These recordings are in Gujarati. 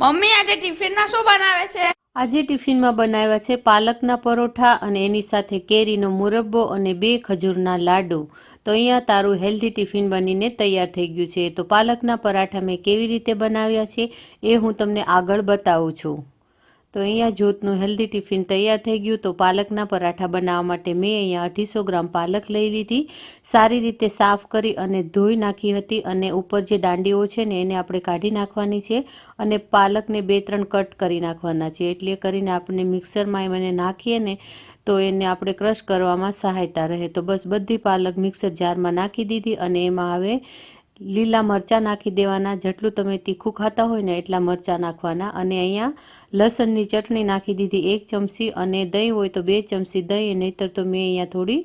મમ્મી આજે ટિફિનમાં શું બનાવે છે? આજે ટિફિનમાં બનાવ્યા છે પાલકના પરોઠા અને એની સાથે કેરીનો મુરબ્બો અને બે ખજૂરના લાડુ. તો અહીંયા તારું હેલ્ધી ટિફિન બનીને તૈયાર થઈ ગયું છે. તો પાલકના પરાઠા મેં કેવી રીતે બનાવ્યા છે એ હું તમને આગળ બતાવું છું. તો અહીંયા જોતનું હેલ્ધી ટિફિન તૈયાર થઈ ગયું. તો પાલકના પરાઠા બનાવવા માટે મેં અહીંયા અઢીસો ગ્રામ પાલક લઈ લીધી. સારી રીતે સાફ કરી અને ધોઈ નાખી હતી અને ઉપર જે દાંડીઓ છે ને એને આપણે કાઢી નાખવાની છે અને પાલકને બે ત્રણ કટ કરી નાખવાના છે. એટલે કરીને આપણે મિક્સરમાં એને નાખીએ ને તો એને આપણે ક્રશ કરવામાં સહાયતા રહે. તો બસ બધી પાલક મિક્સર જારમાં નાખી દીધી અને એમાં હવે લીલા મરચાં નાખી દેવાના. જેટલું તમે તીખું ખાતા હોય ને એટલા મરચાં નાખવાના. અને અહીંયા લસણની ચટણી નાખી દીધી એક ચમચી અને દહીં હોય તો બે ચમચી દહીં, નહીંતર તો મેં અહીંયા થોડી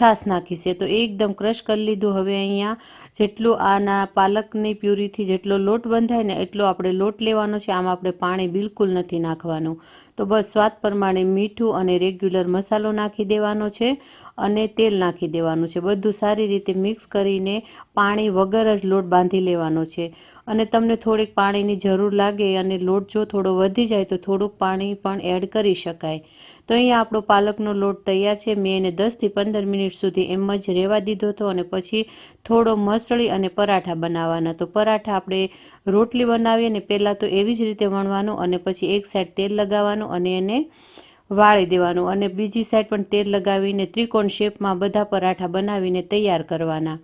છાશ નાખી છે. તો એકદમ ક્રશ કરી લીધું. હવે અહીંયા જેટલું આના પાલકની પ્યુરીથી જેટલો લોટ બંધાય ને એટલો આપણે લોટ લેવાનો છે. આમાં આપણે પાણી બિલકુલ નથી નાખવાનું. તો બસ સ્વાદ પ્રમાણે મીઠું અને રેગ્યુલર મસાલો નાખી દેવાનો છે અને તેલ નાખી દેવાનું છે. બધું સારી રીતે મિક્સ કરીને પાણી વગર જ લોટ બાંધી લેવાનો છે. અને તમને થોડીક પાણીની જરૂર લાગે અને લોટ જો થોડો વધી જાય તો થોડુંક પાણી પણ એડ કરી શકાય. તો અહીંયા આપણો પાલકનો લોટ તૈયાર છે. મેં એને દસથી પંદર મિનિટ સુધી એમ જ રહેવા દીધો હતો અને પછી થોડો મસળી અને પરાઠા બનાવવાના. તો પરાઠા આપણે રોટલી બનાવીએ ને પહેલાં તો એવી જ રીતે વણવાનું અને પછી એક સાઈડ તેલ લગાવવાનું અને એને વાળી દેવાનું અને બીજી સાઈડ પણ તેલ લગાવીને ત્રિકોણ શેપમાં બધા પરાઠા બનાવીને તૈયાર કરવાના.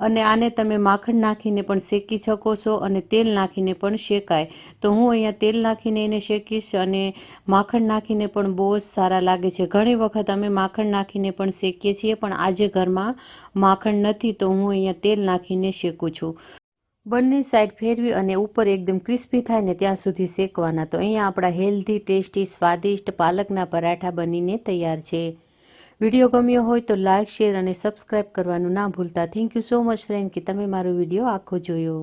અને આને તમે માખણ નાખીને પણ શેકી શકો છો અને તેલ નાખીને પણ શેકાય. તો હું અહીંયા તેલ નાખીને એને શેકીશ અને માખણ નાખીને પણ બહુ જ સારા લાગે છે. ઘણી વખત અમે માખણ નાખીને પણ શેકીએ છીએ, પણ આજે ઘરમાં માખણ નથી, તો હું અહીંયા તેલ નાખીને શેકું છું. બંને સાઈડ ફેરવી અને ઉપર એકદમ ક્રિસ્પી થાય ને ત્યાં સુધી શેકવાના. તો અહીંયા આપણા હેલ્ધી, ટેસ્ટી, સ્વાદિષ્ટ પાલકના પરાઠા બનીને તૈયાર છે. વીડિયો ગમ્યો હોય તો લાઇક શેર અને સબસ્ક્રાઇબ કરવાનું ના ભૂલતા. Thank you so much friend કે તમે મારો વીડિયો આખો જોયો.